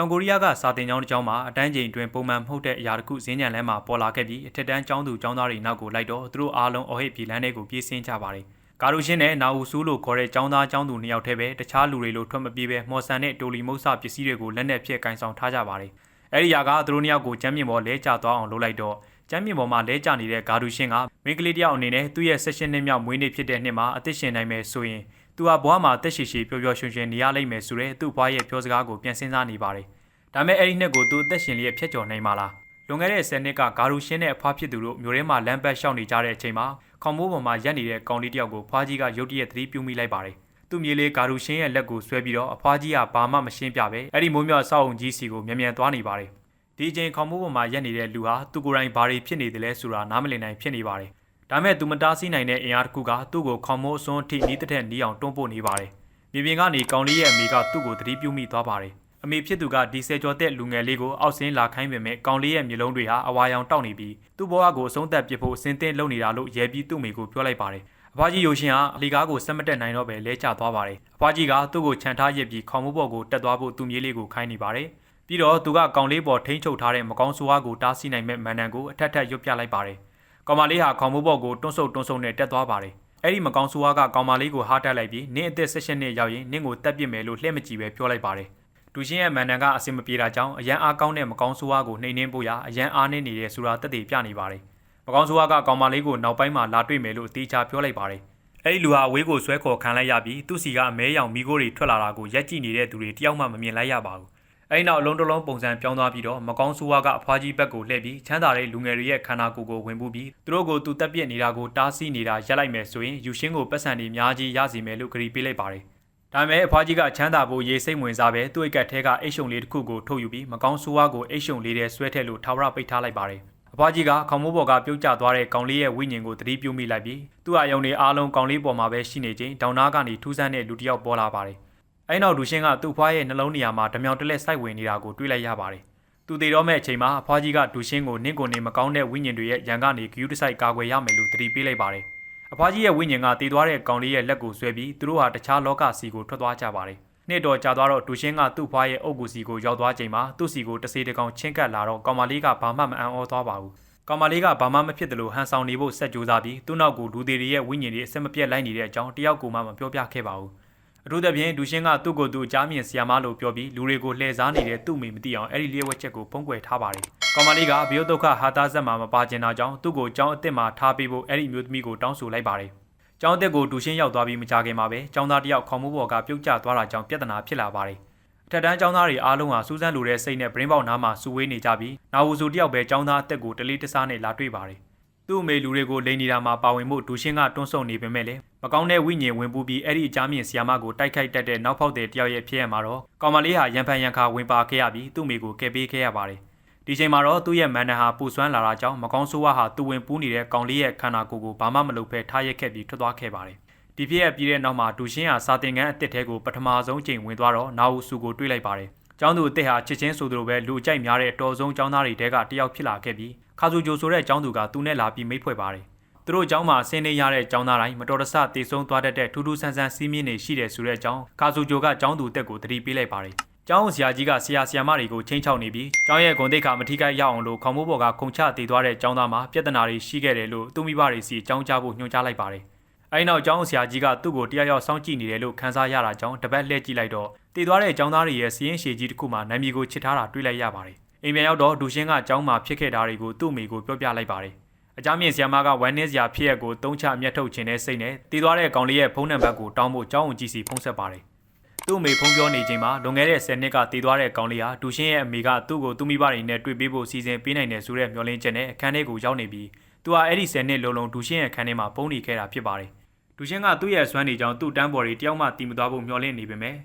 တောင်ကိုရီးယားကစာတင်ကျောင်းတစ်ကျောင်းမှာအတန်းချိန်အတွင်းပုံမှန်မဟုတ်တဲ့အရာတစ်ခုဈဉ္ဉံလမ်းမှာပေါ်လာခဲ့ပြီးအထက်တန်းကျောင်းသူကျောင်းသားတွေနောက်ကိုလိုက်တော့သူတို့အားလုံးအဟိတ်ပြည်လမ်းထဲကိုပြေးဆင်းကြပါတယ်။ကာရူရှင်းနဲ့နာအူဆူလို့ခေါ်တဲ့ကျောင်းသားကျောင်းသူနှစ်ယောက်တည်းပဲတခြားလူတွေလိုထွက်မပြေးပဲမော်ဆန်နဲ့တိုလီမုတ်ဆပစ္စည်းတွေကိုလက်နဲ့ဖြည့်ကင်ဆောင်ထားကြပါတယ်။အဲဒီຢာကသူတို့နှစ်ယောက်ကိုကျမ်းမြင့်ပေါ်လဲကျသွားအောင်လုပ်လိုက်တော့ကျမ်းမြင့်ပေါ်မှာလဲကျနေတဲ့ဂါရူရှင်းကမိန်းကလေးတစ်ယောက်အနေနဲ့သူ့ရဲ့ဆက်ရှင်နှစ်မြောက်မွေးနေ့ဖြစ်တဲ့နှစ်မှာအသက်ရှင်နိုင်မယ်ဆိုရင် သူဟာဘွားမှာတက်ရှိရှိပျော်ပျော်ရွှင်ရွှင်နေရလိမ့်မယ်ဆိုတဲ့သူ့ဘွားရဲ့ပြောစကားကိုပြန်စဉ်းစားနေပါတယ်။ဒါမဲ့အဲ့ဒီနှစ်ကိုသူအသက်ရှင်လျက်ဖြတ်ကျော်နိုင်မှာလား။လွန်ခဲ့တဲ့10နှစ်ကဂါရူရှင်းနဲ့အဖွားဖြစ်သူတို့မျိုးထဲမှာလမ်းပတ်ရှောက်နေကြတဲ့အချိန်မှာခေါင်မိုးပေါ်မှာရက်နေတဲ့ကောင်လေးတစ်ယောက်ကိုဖွားကြီးကရုတ်တရက်သတိပြုမိလိုက်ပါတယ်။သူ့မြေလေးဂါရူရှင်းရဲ့လက်ကိုဆွဲပြီးတော့အဖွားကြီးကဘာမှမရှင်းပြပဲအဲ့ဒီမိုးမြော့ဆောက်အုံကြီးစီကိုမြန်မြန်သွားနေပါတယ်။ဒီအချိန်ခေါင်မိုးပေါ်မှာရက်နေတဲ့လူဟာသူကိုယ်တိုင်ဘာတွေဖြစ်နေတယ်လဲဆိုတာနားမလည်နိုင်ဖြစ်နေပါတယ်။ ဒါမဲ့သူမတားဆီးနိုင်တဲ့အင်အားတစ်ခုကသူ့ကိုခေါင်မိုးအစွန်းထိနီးတဲ့နီးအောင်တွန်းပို့နေပါတယ်။မြေပြင်ကနေကောင်လေးရဲ့အမေကသူ့ကိုသတိပြုမိသွားပါတယ်။အမေဖြစ်သူကဒီဆယ်ကျော်တဲ့လူငယ်လေးကိုအောက်ဆင်းလာခိုင်းပေမဲ့ကောင်လေးရဲ့မျိုးလုံးတွေဟာအဝါရောင်တောက်နေပြီးသူ့ဘဝကိုအဆုံးသတ်ပစ်ဖို့အစင်သင့်လုပ်နေတာလို့ရဲပြီးသူ့မိကိုပြောလိုက်ပါတယ်။အဖွားကြီးယိုရှင်ဟာအလီကားကိုစက်မတက်နိုင်တော့ပဲလဲကျသွားပါတယ်။အဖွားကြီးကသူ့ကိုခြံထားရစ်ပြီးခေါင်းမိုးပေါ်ကိုတက်သွားဖို့သူ့မြေးလေးကိုခိုင်းနေပါတယ်။ပြီးတော့သူကကောင်လေးပေါ်ထိန်းချုပ်ထားတဲ့မကောင်းဆိုးဝါးကိုတားဆီးနိုင်မဲ့မန်နန်ကိုအထက်ထက်ရွတ်ပြလိုက်ပါတယ်။ ကောင်မလေးဟာခေါင်းမိုးပေါ်ကိုတွန်းဆုပ်တွန်းဆုပ်နဲ့တက်သွားပါတယ်။အဲ့ဒီမကောင်းဆိုးဝါးကကောင်မလေးကိုဟားတက်လိုက်ပြီးနင်းအသက်၁၈နှစ်ရောက်ရင်နင်းကိုတက်ပစ်မယ်လို့လှည့်မကြည့်ပဲပြောလိုက်ပါတယ်။ဒူရှင်းရဲ့မန်နန်ကအစင်မပြေတာကြောင့်အရန်အားကောင်းတဲ့မကောင်းဆိုးဝါးကိုနှိမ်နှင်းဖို့ရအရန်အားနည်းနေတဲ့ဆိုတာတက်တည်ပြနေပါတယ်။မကောင်းဆိုးဝါးကကောင်မလေးကိုနောက်ပိုင်းမှာလာတွေ့မယ်လို့အသေးချာပြောလိုက်ပါတယ်။အဲ့ဒီလူဟာအဝေးကိုဆွဲခေါ်ခံလိုက်ရပြီးသူ့စီကအမဲရောင်မိခိုးတွေထွက်လာတာကိုရက်ကြည့်နေတဲ့သူတွေတယောက်မှမမြင်လိုက်ရပါဘူး။ အဲ့နောက်အလုံးတလုံးပုံစံပြောင်းသွားပြီးတော့မကောင်းဆိုးဝါးကအဖွားကြီးဘက်ကိုလှည့်ပြီးချမ်းသာတဲ့လူငယ်တွေရဲ့ခန္ဓာကိုယ်ကိုဝင်ပူးပြီးသူတို့ကိုသူတက်ပြစ်နေတာကိုတားဆီးနေတာရက်လိုက်မယ်ဆိုရင်ယူရှင်းကိုပတ်စံတွေအများကြီးရစီမယ်လို့ကြေပေးလိုက်ပါတယ်။ဒါပေမဲ့အဖွားကြီးကချမ်းသာဖို့ရေးစိတ်ဝင်စားပဲသူ့အိတ်ကက်ထဲကအိတ်ရှုံလေးတစ်ခုကိုထုတ်ယူပြီးမကောင်းဆိုးဝါးကိုအိတ်ရှုံလေးထဲဆွဲထည့်လို့ထာဝရပိတ်ထားလိုက်ပါတယ်။အဖွားကြီးကခေါင်းမိုးပေါ်ကပြုတ်ကျသွားတဲ့ကောင်လေးရဲ့ဝိညာဉ်ကိုသတိပြုမိလိုက်ပြီးသူ့အယုံတွေအားလုံးကောင်လေးပေါ်မှာပဲရှိနေခြင်းဒေါင်နာကနေထူးဆန်းတဲ့လူတစ်ယောက်ပေါ်လာပါတယ်။ အဲ့နောက်ဒူရှင်းကသူ့ဖွားရဲ့နှလုံးနေရာမှာဓမြောင်တလက်စိုက်ဝင်နေတာကိုတွေ့လိုက်ရပါတယ်။သူတည်တော့မဲ့အချိန်မှာအဖွားကြီးကဒူရှင်းကိုနင့်ကိုနေမကောင်းတဲ့ဝိညာဉ်တွေရဲ့ရန်ကနေဂယူးတစိုက်ကာကွယ်ရမယ်လို့သတိပေးလိုက်ပါတယ်။အဖွားကြီးရဲ့ဝိညာဉ်ကတည်သွားတဲ့ကောင်လေးရဲ့လက်ကိုဆွဲပြီးသူတို့ဟာတခြားလောကစီကိုထွက်သွားကြပါတယ်။နှစ်တော်ကြာသွားတော့ဒူရှင်းကသူ့ဖွားရဲ့အုပ်ကူစီကိုရောက်သွားချိန်မှာသူ့စီကိုတစေတကောင်ချင်းကပ်လာတော့ကောင်မလေးကဘာမှမအံ့ဩသွားပါဘူး။ကောင်မလေးကဘာမှမဖြစ်တယ်လို့ဟန်ဆောင်နေဖို့ဆက်ကြိုးစားပြီးသူ့နောက်ကိုလူသေးတွေရဲ့ဝိညာဉ်တွေအဆက်မပြတ်လိုက်နေတဲ့အကြောင်းတယောက်ကိုမှမပြောပြခဲ့ပါဘူး။ အထူးသဖြင့်ဒူရှင်းကသူ့ကိုယ်သူကြားမြင်ဆီယာမလို့ပြောပြီးလူတွေကိုလှည့်စားနေတဲ့သူ့မိမသိအောင်အဲ့ဒီလျှက်ဝက်ချက်ကိုဖုံးကွယ်ထားပါတယ်။ကောင်မလေးကဘီယိုဒုက္ခဟာတာဇက်မှာမပါကျင်တာကြောင့်သူ့ကိုကြောင်းအစ်စ်မှာထားပေးဖို့အဲ့ဒီမျိုးသမီးကိုတောင်းဆိုလိုက်ပါတယ်။ကျောင်းတက်ကိုဒူရှင်းရောက်သွားပြီးမကြခင်မှာပဲကျောင်းသားတယောက်ခေါင်းမိုးပေါ်ကပြုတ်ကျသွားတာကြောင့်ပြဿနာဖြစ်လာပါတယ်။အထက်တန်းကျောင်းသားတွေအားလုံးဟာစူးစမ်းလိုတဲ့စိတ်နဲ့ဗရင်းပေါက်နားမှာစူဝေးနေကြပြီးနာဝူစုတယောက်ပဲကျောင်းသားအသက်ကိုတလေးတစားနဲ့လာတွေ့ပါတယ်။သူ့အမေလူတွေကိုလိန်နေတာမှာပါဝင်မှုဒူရှင်းကတွန်းဆုံနေပေမဲ့လည်း မကောင်းတဲ့ဝိညာဉ်ဝင်ပူးပြီးအဲ့ဒီအကြမ်းမြင့်ဆီယာမကိုတိုက်ခိုက်တတ်တဲ့နောက်ဖောက်တဲ့တယောက်ရဲ့ဖြစ်ရမှာတော့ကောင်မလေးဟာရန်ဖန်ရန်ခါဝင်ပါခဲ့ရပြီးသူ့မိကိုကယ်ပေးခဲ့ရပါတယ်။ဒီချိန်မှာတော့သူ့ရဲ့မန်နဟာပူဆွမ်းလာတာကြောင့်မကောင်းဆိုးဝါးဟာသူဝင်ပူးနေတဲ့ကောင်လေးရဲ့ခန္ဓာကိုယ်ကိုဘာမှမလုပ်ဘဲထားရက်ခဲ့ပြီးထွက်သွားခဲ့ပါတယ်။ဒီဖြစ်ရပြီးတဲ့နောက်မှာဒူရှင်းဟာစာတင်ခန်းအစ်စ်ထဲကိုပထမဆုံးချိန်ဝင်သွားတော့နာဝူစုကိုတွေ့လိုက်ပါတယ်။ကျောင်းသူအစ်စ်ဟာချစ်ချင်းဆိုသလိုပဲလူအကြိုက်များတဲ့အတော်ဆုံးကျောင်းသားတွေတဲကတယောက်ဖြစ်လာခဲ့ပြီးခါဆူဂျိုဆိုတဲ့ကျောင်းသူကသူနဲ့လာပြီးမိတ်ဖွဲ့ပါတယ်။ သူတို့ကျောင်းမှာဆင်းနေရတဲ့ကျောင်းသားတိုင်းမတော်တဆတေဆုံးသွားတတ်တဲ့ထူးထူးဆန်းဆန်းစီးမြင့်နေရှိတယ်ဆိုတဲ့အကြောင်းခါဆူဂျိုကကျောင်းသူတက်ကိုသတိပေးလိုက်ပါတယ်။ကျောင်းဆရာကြီးကဆရာဆရာမတွေကိုချင်းချောက်နေပြီးကျောင်းရဲ့ဂုံတိတ်ခါမထိခိုက်ရအောင်လို့ခေါင်းမိုးပေါ်ကခုံချတည်သွားတဲ့ကျောင်းသားမှာပြဿနာတွေရှိခဲ့တယ်လို့သူမိဘတွေစီအကြောင်းကြားဖို့ညွှန်ကြားလိုက်ပါတယ်။အဲဒီနောက်ကျောင်းဆရာကြီးကသူ့ကိုတရားရောက်စောင့်ကြည့်နေတယ်လို့ခန်းစားရတာကြောင့်တပတ်လှည့်ကြည့်လိုက်တော့တည်သွားတဲ့ကျောင်းသားတွေရဲ့စီးရင်ရှည်ကြီးတစ်ခုမှနိုင်မီကိုချစ်ထားတာတွေ့လိုက်ရပါတယ်။အိမ်ပြန်ရောက်တော့ဒူရှင်းကကျောင်းမှာဖြစ်ခဲ့တာတွေကိုသူ့မိကိုပြောပြလိုက်ပါတယ်။ အကြမ်းမြင့်ဆီယမကဝမ်းနည်းစရာဖြစ်ရက်ကိုတုံးချအမျက်ထုတ်ခြင်းနဲ့စိတ်နဲ့တည်သွားတဲ့ကောင်လေးရဲ့ဖုန်းနံပါတ်ကိုတောင်းဖို့ကျောင်းဝင်ကြည့်စီဖုန်းဆက်ပါတယ်။သူ့အမေဖုန်းပြောနေချိန်မှာလွန်ခဲ့တဲ့10နှစ်ကတည်သွားတဲ့ကောင်လေးဟာဒူရှင်းရဲ့အမေကသူ့ကိုသူ့မိဘတွေနဲ့တွေ့ပေးဖို့စီစဉ်ပေးနိုင်တယ်ဆိုတဲ့မျှော်လင့်ချက်နဲ့အခန်းထဲကိုရောက်နေပြီးသူဟာအဲ့ဒီ10နှစ်လုံးလုံးဒူရှင်းရဲ့အခန်းထဲမှာပုံနေခဲ့တာဖြစ်ပါတယ်။ဒူရှင်းကသူ့ရဲ့ဆွမ်းနေကြောင်းသူ့တန်းပေါ်တွေတယောက်မှတီးမသွားဖို့မျှော်လင့်နေပေမဲ့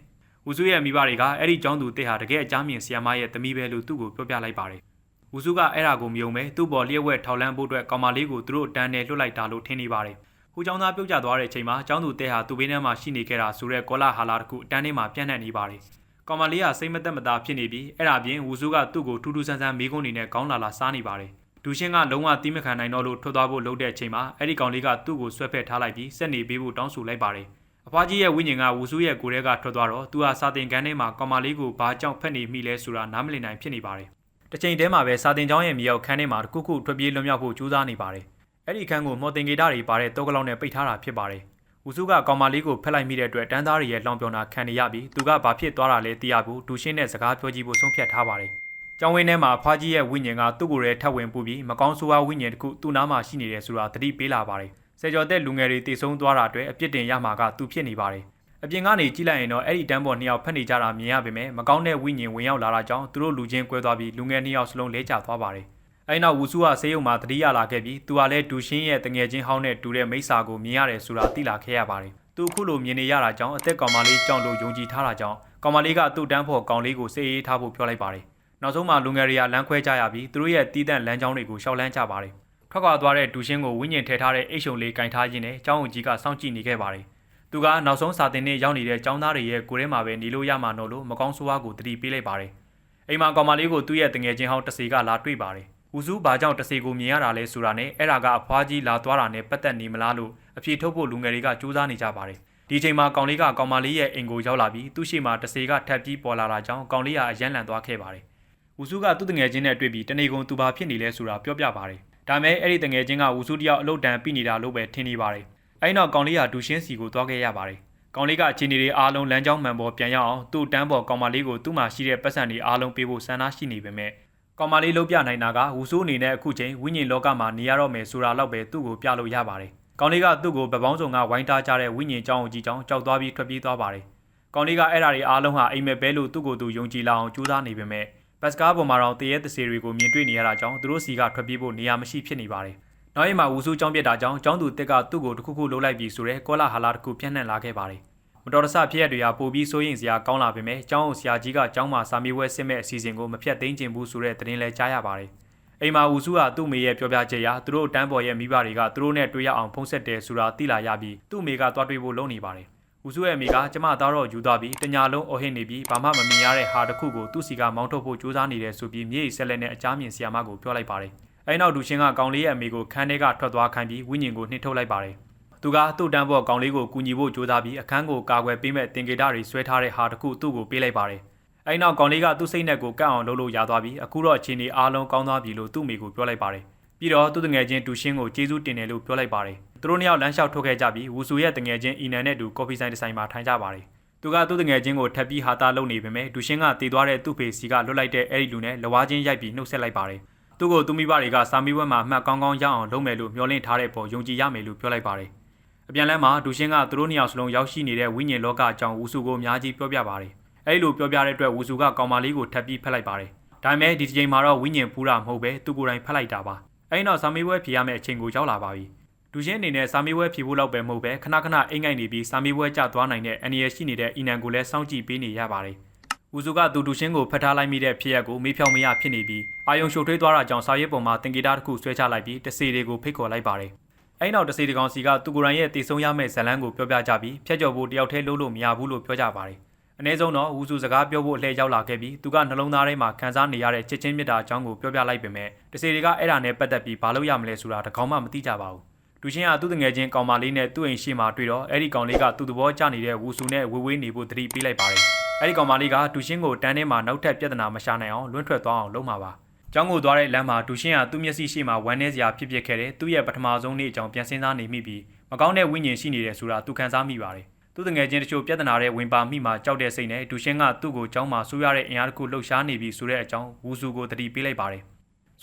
ဝူစုရဲ့မိဘတွေကအဲ့ဒီကျောင်းသူတစ်ဟာတကယ်အကြမ်းမြင်ဆီယမရဲ့သမီးပဲလို့သူ့ကိုပြောပြလိုက်ပါတယ်။ ဝူစုကအဲ့ဒါကိုမြုံပဲသူ့ပေါ်လျှက်ဝက်ထောက်လန်းဖို့အတွက်ကောင်မလေးကိုသူတို့တန်းနဲ့လွတ်လိုက်တာလို့ထင်နေပါတယ်။ဟိုကျောင်းသားပြုတ်ကျသွားတဲ့အချိန်မှာကျောင်းသူတစ်ဟာသူ့ဘေးထဲမှာရှိနေခဲ့တာဆိုတဲ့ကောလာဟာလာတစ်ခုအတန်းထဲမှာပြန့်နှံ့နေပါတယ်။ကောင်မလေးကစိတ်မသက်မသာဖြစ်နေပြီးအဲ့ဒါပြင်ဝူစုကသူ့ကိုထူးထူးဆန်းဆန်းမေးခွန်းနေနဲ့ခေါင်းလာလာစားနေပါတယ်။ဒူရှင်းကလုံးဝတီးမခံနိုင်တော့လို့ထွက်သွားဖို့လုပ်တဲ့အချိန်မှာအဲ့ဒီကောင်လေးကသူ့ကိုဆွဲဖက်ထားလိုက်ပြီးစက်နေပေးဖို့တောင်းဆိုလိုက်ပါတယ်။အဖွားကြီးရဲ့ဝိညာဉ်ကဝူစုရဲ့ကိုယ်ထဲကထွက်သွားတော့သူဟာစာတင်ကန်းထဲမှာကောင်မလေးကိုဘာကြောင့်ဖက်နေမိလဲဆိုတာနားမလည်နိုင်ဖြစ်နေပါတယ်။ တစ်ချိန်တည်းမှာပဲစာတင်ကျောင်းရဲ့မြေအောက်ခန်းထဲမှာတစ်ခုခုထွက်ပြေးလွတ်မြောက်ဖို့ကြိုးစားနေပါတယ်။အဲ့ဒီခန်းကိုမော်တင်ဂေတာတွေပါတဲ့တောကလောက်နဲ့ပိတ်ထားတာဖြစ်ပါတယ်။ဝူစုကကောင်မလေးကိုဖက်လိုက်မိတဲ့အတွက်တန်းသားတွေရဲ့လောင်ပြောင်တာခံနေရပြီးသူကဘာဖြစ်သွားတာလဲသိရဖို့ဒူရှင်းနဲ့စကားပြောကြည့်ဖို့ဆုံးဖြတ်ထားပါတယ်။ကျောင်းဝင်းထဲမှာအဖွားကြီးရဲ့ဝိညာဉ်ကသူ့ကိုယ်ရဲ့ထပ်ဝင်ပူပြီးမကောင်းဆိုးဝါးဝိညာဉ်တစ်ခုသူ့နားမှာရှိနေတယ်ဆိုတာသတိပေးလာပါတယ်။ဆယ်ကျော်သက်လူငယ်တွေတည်ဆုံသွားတာအတွက်အပြစ်တင်ရမှာကသူဖြစ်နေပါတယ်။ အပြင်ကနေကြည့်လိုက်ရင်တော့အဲ့ဒီတန်းပေါ်နှစ်ယောက်ဖက်နေကြတာမြင်ရပေမဲ့မကောင်းတဲ့ဝိညာဉ်ဝင်ရောက်လာတာကြောင့်သူတို့လူချင်းကွဲသွားပြီးလူငယ်နှစ်ယောက်စလုံးလဲကျသွားပါတယ်။အဲ့နောက်ဝူစုကဆေးရုံမှာတတိယလာခဲ့ပြီးသူကလည်းဒူရှင်းရဲ့တငယ်ချင်းဟောင်းနဲ့တူတဲ့မိစ္ဆာကိုမြင်ရတယ်ဆိုတာသိလာခဲ့ရပါတယ်။သူအခုလိုမြင်နေရတာကြောင့်အသက်ကောင်မလေးကြောင့်လို့ယုံကြည်ထားတာကြောင့်ကောင်မလေးကသူ့တန်းဖို့ကောင်လေးကိုစေးအေးထားဖို့ပြောလိုက်ပါတယ်။နောက်ဆုံးမှာလူငယ်တွေကလမ်းခွဲကြရပြီးသူတို့ရဲ့တီးတန့်လမ်းကြောင်းတွေကိုရှောက်လန်းကြပါတယ်။ထွက်ခွာသွားတဲ့ဒူရှင်းကိုဝိညာဉ်ထည့်ထားတဲ့အိတ်ရှုံလေးကင်ထားခြင်းနဲ့ကျောင်းဦးကြီးကစောင့်ကြည့်နေခဲ့ပါတယ်။ သူကနောက်ဆုံးစာတင်နဲ့ရောက်နေတဲ့ကျောင်းသားတွေရဲ့ကိုယ်ထဲမှာပဲနေလို့ရမှာနော်လို့မကောင်းဆိုးဝါးကိုတတိပေးလိုက်ပါတယ်။အိမ်မှာကောင်မလေးကိုသူ့ရဲ့တငယ်ချင်းဟောင်းတစီကလာတွေ့ပါတယ်။ဦးစုဘာကြောင့်တစီကိုမြင်ရတာလဲဆိုတာနဲ့အဲ့ဒါကအဖွားကြီးလာသွားတာနဲ့ပတ်သက်နေမလားလို့အဖြေထုတ်ဖို့လူငယ်တွေကစူးစမ်းနေကြပါတယ်။ဒီချိန်မှာကောင်လေးကကောင်မလေးရဲ့အိမ်ကိုရောက်လာပြီးသူ့ရှိမှတစီကထပ်ပြီးပေါ်လာတာကြောင့်ကောင်လေးကအယမ်းလန်သွားခဲ့ပါတယ်။ဦးစုကသူ့တငယ်ချင်းနဲ့တွေ့ပြီးတနေကုန်သူဘာဖြစ်နေလဲဆိုတာပြောပြပါတယ်။ဒါမဲ့အဲ့ဒီတငယ်ချင်းကဦးစုတယောက်အလုတ်တန်ပြီးနေတာလို့ပဲထင်နေပါတယ်။ အဲ့နောက်ကောင်လေးကဒူရှင်းစီကိုသွားခဲ့ရပါတယ်။ကောင်လေးကအခြေအနေတွေအားလုံးလမ်းကြောင်းမှန်ပေါ်ပြန်ရောက်အောင်သူ့တန်းပေါ်ကောင်မလေးကိုသူ့မှာရှိတဲ့ပတ်စံတွေအားလုံးပေးဖို့ဆန္ဒရှိနေပေမဲ့ကောင်မလေးလုံးပြနိုင်တာကဝူဆိုးအနေနဲ့အခုချိန်ဝိညာဉ်လောကမှာနေရတော့မယ်ဆိုတာတော့ပဲသူ့ကိုပြလို့ရပါတယ်။ကောင်လေးကသူ့ကိုဗပောင်းစုံကဝိုင်းတားကြတဲ့ဝိညာဉ်ကြောင်းကိုကြည့်ကြောင်းကြောက်သွားပြီးထွက်ပြေးသွားပါတယ်။ကောင်လေးကအဲ့ဓာတွေအားလုံးဟာအိမ်မက်ပဲလို့သူ့ကိုယ်သူယုံကြည်လာအောင်ကြိုးစားနေပေမဲ့ဘတ်စကားပေါ်မှာတော့တရေတစေတွေကိုမြင်တွေ့နေရတာကြောင့်သူတို့စီကထွက်ပြေးဖို့နေရာမရှိဖြစ်နေပါတယ်။ နောက်ရက်မှာဝူဆိုးကြောင်းပြက်တာကြောင့်ကျောင်းသူတက်ကသူ့ကိုတခုခုလှုပ်လိုက်ပြီးဆိုရဲကောလာဟာလာတစ်ခုပြန့်နှံ့လာခဲ့ပါတယ်။မတော်တဆဖြစ်ရတွေကပိုပြီးစိုးရင်စရာကောင်းလာပေမဲ့ကျောင်းအောင်ဆရာကြီးကကျောင်းမှာစာမေးပွဲစစ်မဲ့အစီအစဉ်ကိုမဖြတ်သိမ်းခြင်းဘူးဆိုတဲ့သတင်းလဲကြားရပါတယ်။အိမ်မှာဝူစုကသူ့မေရဲ့ပြောပြချက်အရသူတို့တန်းပေါ်ရဲ့မိဘတွေကသူတို့နဲ့တွေ့ရအောင်ဖုံးဆက်တယ်ဆိုတာသိလာရပြီးသူ့မေကသွားတွေ့ဖို့လုပ်နေပါတယ်။ဝူစုရဲ့မိကကျမသားတော့ယူသွားပြီးတညာလုံးအော်ဟစ်နေပြီးဘာမှမမြင်ရတဲ့ဟာတစ်ခုကိုသူ့စီကမောင်းထုတ်ဖို့ကြိုးစားနေတယ်ဆိုပြီးမြေကြီးဆက်လက်နဲ့အကြမ်းမြင်ဆီယာမကိုပြောလိုက်ပါတယ်။ အဲနောက်ဒူရှင်ကကောင်လေးရဲ့အမေကိုခန်းထဲကထွက်သွားခိုင်းပြီးဝိညာဉ်ကိုနှိထုတ်လိုက်ပါတယ်။သူကသူ့တန်းပေါ်ကောင်လေးကိုကူညီဖို့ကြိုးစားပြီးအခန်းကိုကာကွယ်ပေးမဲ့တင်ကေတာတွေဆွဲထားတဲ့ဟာတစ်ခုသူ့ကိုပေးလိုက်ပါတယ်။အဲနောက်ကောင်လေးကသူ့စိတ်နဲ့ကိုကန့်အောင်လုပ်လို့ရသွားပြီးအခုတော့အခြေအနေအားလုံးကောင်းသွားပြီလို့သူ့မိကိုပြောလိုက်ပါတယ်။ပြီးတော့သူ့တငယ်ချင်းတူရှင်းကိုကျေးဇူးတင်တယ်လို့ပြောလိုက်ပါတယ်။သူတို့နှစ်ယောက်လမ်းလျှောက်ထုတ်ခဲ့ကြပြီးဝူဆူရဲ့တငယ်ချင်းအီနန်နဲ့တူကော်ဖီဆိုင်တစ်ဆိုင်မှာထိုင်ကြပါတယ်။သူကသူ့တငယ်ချင်းကိုထပ်ပြီးဟာတာလုပ်နေပေမဲ့ဒူရှင်းကတည်သွားတဲ့သူ့ဖေစီကလွတ်လိုက်တဲ့အဲ့ဒီလူနဲ့လဝါချင်းရိုက်ပြီးနှုတ်ဆက်လိုက်ပါတယ်။ သူ့ကိုသူမိဘတွေကစာမီဝက်မှာအမှတ်ကောင်းကောင်းရအောင်လုပ်မယ်လို့မျှော်လင့်ထားတဲ့ပေါ်ယုံကြည်ရမယ်လို့ပြောလိုက်ပါတယ်။အပြန်လမ်းမှာဒူရှင်းကသူတို့နှစ်ယောက်စလုံးရောက်ရှိနေတဲ့ဝိညာဉ်လောကအကြောင်းဝူဆူကိုအများကြီးပြောပြပါတယ်။အဲ့လိုပြောပြတဲ့အတွက်ဝူဆူကကောင်မလေးကိုထပ်ပြီးဖက်လိုက်ပါတယ်။ဒါပေမဲ့ဒီချိန်မှာတော့ဝိညာဉ်ဖူးတာမဟုတ်ပဲသူကိုယ်တိုင်ဖက်လိုက်တာပါ။အဲ့နောက်စာမီဝက်ဖြေရမယ့်အချိန်ကိုရောက်လာပါပြီ။ဒူရှင်းအနေနဲ့စာမီဝဲဖြေဖို့လောက်ပဲမဟုတ်ပဲခဏခဏအိမ်ငိုက်နေပြီးစာမီဝဲကျသွားနိုင်တဲ့အန်ရရှိနေတဲ့အီနန်ကိုလည်းစောင့်ကြည့်ပေးနေရပါတယ်။ ဦးစုကသူဒူရှင်းကိုဖတ်ထားလိုက်မိတဲ့ဖြစ်ရက်ကိုမေးဖြောင်မရဖြစ်နေပြီးအာယုံရှုပ်ထွေးသွားတာကြောင့်စာရေးပုံမှာတင်ကေတာတစ်ခုဆွဲချလိုက်ပြီးတစေတွေကိုဖိတ်ခေါ်လိုက်ပါတယ်။အဲ့နောက်တစေတကောင်စီကသူကိုယ်တိုင်ရဲ့တည်ဆုံရမယ့်ဇလန်းကိုပြောပြကြပြီးဖျက်ကျော်ဖို့တယောက်တည်းလုံးလို့မရဘူးလို့ပြောကြပါတယ်။အနည်းဆုံးတော့ဦးစုစကားပြောဖို့အလှည့်ရောက်လာခဲ့ပြီးသူကနှလုံးသားထဲမှာခံစားနေရတဲ့ချစ်ချင်းမြတ်တာအကြောင်းကိုပြောပြလိုက်ပေမဲ့တစေတွေကအဲ့ဒါနဲ့ပတ်သက်ပြီးဘာလို့ရမလဲဆိုတာတကောင်မှမသိကြပါဘူး။ လူချင်းကသူ့တငယ်ချင်းကောင်မလေးနဲ့သူ့အိမ်ရှိမှတွေ့တော့အဲ့ဒီကောင်လေးကသူ့သဘောကျနေတဲ့ဝူဆူနဲ့ဝေဝေးနေဖို့တတိပေးလိုက်ပါတယ်။အဲ့ဒီကောင်မလေးကဒူရှင်းကိုတန်းထဲမှာနောက်ထပ်ပြဿနာမရှာနိုင်အောင်လွှင့်ထွက်သွားအောင်လုပ်မှာပါ။ကျောင်းကိုသွားတဲ့လမ်းမှာဒူရှင်းကသူ့မျက်စိရှိမှဝမ်းနည်းစရာဖြစ်ဖြစ်ခဲ့တဲ့သူ့ရဲ့ပထမဆုံးနေ့အကြောင်းပြန်စဉ်းစားနေမိပြီးမကောင်းတဲ့ဝိညာဉ်ရှိနေတယ်ဆိုတာသူခံစားမိပါတယ်။သူ့တငယ်ချင်းတချို့ပြဿနာတွေဝင်ပါမိမှကြောက်တဲ့စိတ်နဲ့ဒူရှင်းကသူ့ကိုကျောင်းမှာဆူရတဲ့အင်အားတစ်ခုလှုပ်ရှားနေပြီဆိုတဲ့အကြောင်းဝူဆူကိုတတိပေးလိုက်ပါတယ်။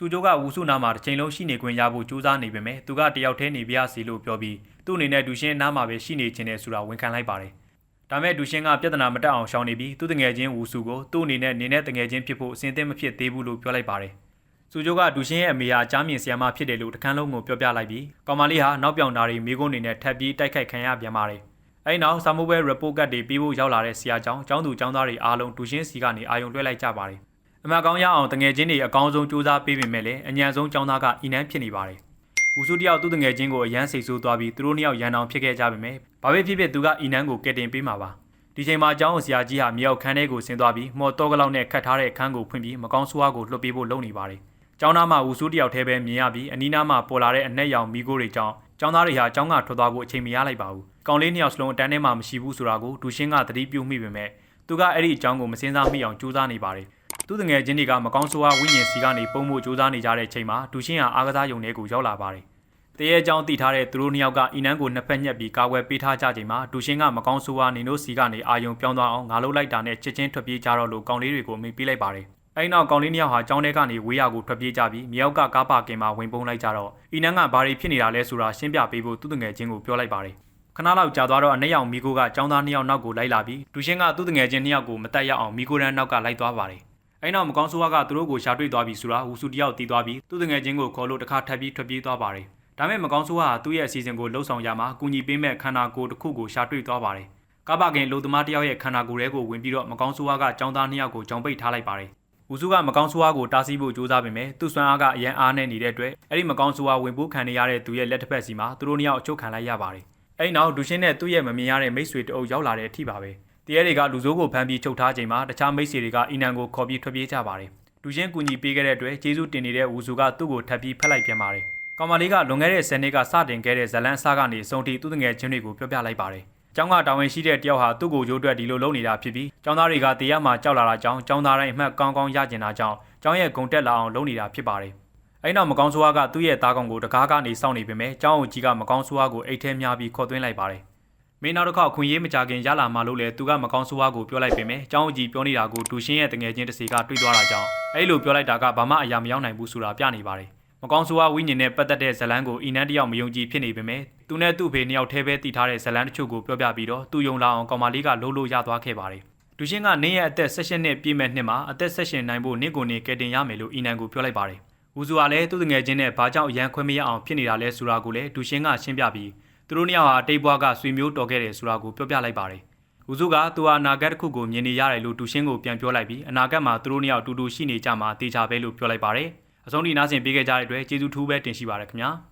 စူဂျိုကဝူစုနာမှာတစ်ချိန်လုံးရှိနေခွင့်ရဖို့ကြိုးစားနေပေမဲ့သူကတယောက်တည်းနေပြရစီလို့ပြောပြီးသူ့အနေနဲ့ဒူရှင်းနားမှာပဲရှိနေခြင်းနဲ့ဆိုတာဝန်ခံလိုက်ပါတယ်။ဒါမဲ့ဒူရှင်းကပြဿနာမတက်အောင်ရှောင်နေပြီးသူ့တငယ်ချင်းဝူစုကိုသူ့အနေနဲ့နေနဲ့တငယ်ချင်းဖြစ်ဖို့အစဉ်အသင့်မဖြစ်သေးဘူးလို့ပြောလိုက်ပါတယ်။စူဂျိုကဒူရှင်းရဲ့အမေဟာကြားမြင်ဆီယမဖြစ်တယ်လို့တခန်းလုံးကိုပြောပြလိုက်ပြီးကောင်မလေးဟာနောက်ပြောင်တာတွေမိကုန်းနေနဲ့ထပ်ပြီးတိုက်ခိုက်ခံရပြန်ပါတယ်။အဲဒီနောက်ဆာမိုဘဲ report ကတ်တွေပြီးဖို့ရောက်လာတဲ့ဆရာကျောင်းကျောင်းသူကျောင်းသားတွေအားလုံးဒူရှင်းစီကနေအာယုံလွှဲလိုက်ကြပါတယ်။ အမှတ်ကောင်းရအောင်တငယ်ချင်းတွေအကောင်းဆုံးစူးစမ်းပေးပေမဲ့လည်းအញ្ញံဆုံးကျောင်းသားကအီနန်းဖြစ်နေပါတယ်။ဦးစုတယောက်သူ့တငယ်ချင်းကိုအရန်စိတ်ဆိုးသွားပြီးသူတို့နှစ်ယောက်ရန်အောင်ဖြစ်ခဲ့ကြပေမဲ့ဘာပဲဖြစ်ဖြစ်သူကအီနန်းကိုကယ်တင်ပေးမှာပါ။ဒီချိန်မှာကျောင်းဆရာကြီးဟာမြောက်ခန်းထဲကိုဆင်းသွားပြီးမော်တော့ကလောက်နဲ့ခတ်ထားတဲ့အခန်းကိုဖွင့်ပြီးမကောင်းဆိုးဝါးကိုလှုပ်ပေးဖို့လုပ်နေပါတယ်။ကျောင်းသားမှာဦးစုတယောက်တည်းပဲမြင်ရပြီးအနီးနားမှာပေါ်လာတဲ့အနက်ရောင်မိကိုတွေကြောင့်ကျောင်းသားတွေဟာကျောင်းကထွက်သွားဖို့အချိန်မရလိုက်ပါဘူး။ကောင်လေးနှစ်ယောက်စလုံးအတန်းထဲမှာမရှိဘူးဆိုတာကိုဒူရှင်းကသတိပြုမိပေမဲ့သူကအဲ့ဒီအကြောင်းကိုမစင်စားမိအောင်ကြိုးစားနေပါတယ်။ သူတငယ်ချင်းတွေကမကောင်းဆိုးဝါးဝိညာဉ်စီကနေပုံမှုကြိုးစားနေကြတဲ့အချိန်မှာဒူရှင်းဟာအားကစားယုံထဲကိုရောက်လာပါတယ်။တရေအကြောင်းတည်ထားတဲ့သူတို့နှစ်ယောက်ကအီနန်းကိုနှစ်ဖက်ညှက်ပြီးကာကွယ်ပေးထားကြချိန်မှာဒူရှင်းကမကောင်းဆိုးဝါးနေတို့စီကနေအာယုံပြောင်းသွားအောင်ငါလုံးလိုက်တာနဲ့ချက်ချင်းထွက်ပြေးကြတော့လို့ကောင်လေးတွေကိုအမိပေးလိုက်ပါတယ်။အဲ့နောက်ကောင်လေးနှစ်ယောက်ဟာကျောင်းထဲကနေဝေးရကိုထွက်ပြေးကြပြီးမြောက်ကကားပါကင်မှာဝင်ပုံလိုက်ကြတော့အီနန်းကဘာတွေဖြစ်နေတာလဲဆိုတာရှင်းပြပေးဖို့သူတငယ်ချင်းကိုပြောလိုက်ပါတယ်။ခဏလောက်ကြာသွားတော့အနက်ရောင်မီကိုကចောင်းသားနှစ်ယောက်နောက်ကိုလိုက်လာပြီးဒူရှင်းကသူ့တငယ်ချင်းနှစ်ယောက်ကိုမတက်ရအောင်မီကိုရန်နောက်ကလိုက်သွားပါတယ်။ အဲ့နောက်မကောင်းဆိုးဝါးကသူတို့ကိုရှာတွေ့သွားပြီဆိုတာဝူစုတယောက်တီးသွားပြီးသူ့တငယ်ချင်းကိုခေါ်လို့တစ်ခါထပ်ပြီးထွက်ပြေးသွားပါတယ်။ဒါမဲ့မကောင်းဆိုးဝါးကသူ့ရဲ့အစီအစဉ်ကိုလှုပ်ဆောင်ရမှာကူညီပေးမဲ့ခန္ဓာကိုယ်တစ်ခုကိုရှာတွေ့သွားပါတယ်။ကားပါကင်လူသမားတစ်ယောက်ရဲ့ခန္ဓာကိုယ်ထဲကိုဝင်ပြီးတော့မကောင်းဆိုးဝါးကចောင်းသားနှစ်ယောက်ကိုကြောင်ပိတ်ထားလိုက်ပါတယ်။ဝူစုကမကောင်းဆိုးဝါးကိုတားဆီးဖို့ကြိုးစားပေမဲ့သူ့စွမ်းအားကအရန်အားနဲ့နေတဲ့အတွက်အဲ့ဒီမကောင်းဆိုးဝါးဝင်ပိုးခံနေရတဲ့သူရဲ့လက်တစ်ဖက်စီမှာသူတို့နှစ်ယောက်အချုပ်ခံလိုက်ရပါတယ်။အဲ့နောက်ဒူရှင်းနဲ့သူ့ရဲ့မမြင်ရတဲ့မိတ်ဆွေတအုပ်ရောက်လာတဲ့အထိပါပဲ။ တရဲတွေကလူစိုးကိုဖမ်းပြီးချုပ်ထားချိန်မှာတခြားမိတ်ဆွေတွေကအီနန်ကိုခေါ်ပြီးထွက်ပြေးကြပါတယ်။ဒူရှင်းကူညီပေးခဲ့တဲ့အတွက်ကျေးဇူးတင်နေတဲ့ဝူစုကသူ့ကိုထပ်ပြီးဖက်လိုက်ပြန်ပါတယ်။ကောင်မလေးကလွန်ခဲ့တဲ့10နှစ်ကစတင်ခဲ့တဲ့ဇလန်းအစားကနေအဆုံးထိသူ့တငယ်ချင်းတွေကိုပြောပြလိုက်ပါတယ်။ကျောင်းကတာဝန်ရှိတဲ့တယောက်ဟာသူ့ကိုရိုးအတွက်ဒီလိုလုပ်နေတာဖြစ်ပြီးကျောင်းသားတွေကတရားမှကြောက်လာတာကြောင့်ကျောင်းသားတိုင်းအမှတ်ကောင်းကောင်းရကျင်တာကြောင့်ကျောင်းရဲ့ဂုံတက်လာအောင်လုပ်နေတာဖြစ်ပါတယ်။အဲ့နောက်မကောင်းဆိုးဝါးကသူ့ရဲ့သားကောင်ကိုတကားကနေစောင့်နေပေမဲ့ကျောင်းအုပ်ကြီးကမကောင်းဆိုးဝါးကိုအိတ်ထဲများပြီးခေါ်သွင်းလိုက်ပါတယ်။ မင်းနောက်တစ်ခါခွင့်ရေးမကြခင်ရလာမှလို့လေသူကမကောင်းဆိုးဝါးကိုပြောလိုက်ပေမဲ့ကျောင်းအုပ်ကြီးပြောနေတာကိုဒူရှင်းရဲ့တငယ်ချင်းတစ်စီကတွေးသွားတာကြောင့်အဲ့လိုပြောလိုက်တာကဘာမှအရာမရောက်နိုင်ဘူးဆိုတာပြနေပါတယ်။မကောင်းဆိုးဝါးဝိညာဉ်နဲ့ပတ်သက်တဲ့ဇလန်းကိုအီနန်းတယောက်မယုံကြည်ဖြစ်နေပေမဲ့သူနဲ့သူ့ဖေနှစ်ယောက်ထဲပဲတည်ထားတဲ့ဇလန်းတချို့ကိုပြောပြပြီးတော့သူယုံလာအောင်ကောင်မလေးကလှုပ်လို့ရသွားခဲ့ပါတယ်။ဒူရှင်းကနင်းရဲ့အသက်16နှစ်ပြည့်မဲ့နှစ်မှာအသက်16နိုင်ဖို့နင့်ကိုနေကယ်တင်ရမယ်လို့အီနန်ကိုပြောလိုက်ပါတယ်။ဦးစုကလည်းသူ့ငယ်ချင်းနဲ့ဘာကြောင့်ရန်ခွဲမရအောင်ဖြစ်နေတာလဲဆိုတာကိုလည်းဒူရှင်းကရှင်းပြပြီး သူတို့နှစ်ယောက်ဟာတိတ်ဘွားကဆွေမျိုးတော်ခဲ့တယ်ဆိုတာကိုပြောပြလိုက်ပါတယ်။ဦးစုကသူဟာအနာဂတ်တစ်ခုကိုမြင်နေရတယ်လို့ဒူရှင်းကိုပြန်ပြောလိုက်ပြီးအနာဂတ်မှာသူတို့နှစ်ယောက်အတူတူရှိနေကြမှာတေချာပဲလို့ပြောလိုက်ပါတယ်။အဆုံးထိနားဆင်ပေးခဲ့ကြတဲ့အတွက်ကျေးဇူးထူးပဲတင်ရှိပါရခင်ဗျာ။